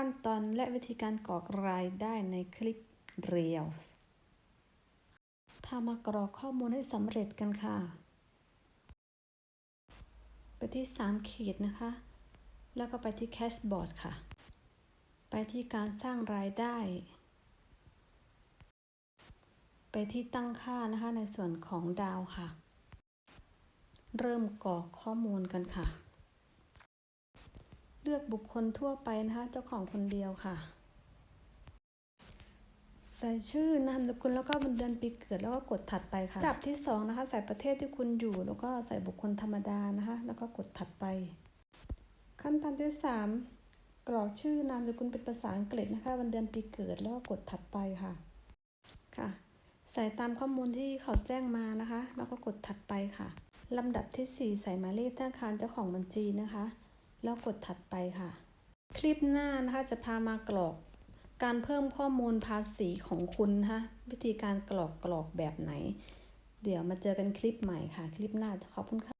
ขั้นตอนและวิธีการกรอกรายได้ในคลิปเรียวพามากรอกข้อมูลให้สำเร็จกันค่ะ ไปที่ 3 ขีดนะคะ แล้วก็ไปที่ Cashboard ค่ะ ไปที่การสร้างรายได้ ไปที่ตั้งค่านะคะในส่วนของดาวค่ะ เริ่มกรอกข้อมูลกันค่ะ เลือกบุคคลทั่วไปนะคะ เจ้าของคนเดียวค่ะ ใส่ชื่อนามสกุลแล้วก็วันเดือนปีเกิดแล้วก็กดถัดไปค่ะลำดับที่2นะคะ ใส่ประเทศที่คุณอยู่ แล้วก็ใส่บุคคลธรรมดานะคะ แล้วก็กดถัดไป ขั้นตอนที่ 3 กรอกชื่อนามสกุลเป็นภาษาอังกฤษนะคะวันเดือนปีเกิดแล้วก็กดถัดไปค่ะ ค่ะ ใส่ตามข้อมูลที่เขาแจ้งมานะคะ แล้วก็กดถัดไปค่ะลำดับที่ 4 ใส่หมายเลขธนาคารเจ้าของบัญชีนะคะ แล้วกดถัดไปค่ะ คลิปหน้านะคะจะพามากรอก การเพิ่มข้อมูลภาษีของคุณนะคะวิธีการกรอกกรอกแบบไหน เดี๋ยวมาเจอกันคลิปใหม่ค่ะ คลิปหน้าขอบคุณค่ะ